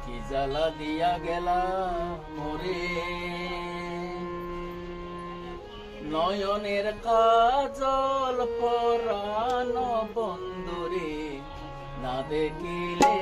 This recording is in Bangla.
কি জ্বালা দিয়া গেলা মরে? নয়নের কাজল পরানো বন্দরে না দেখিলে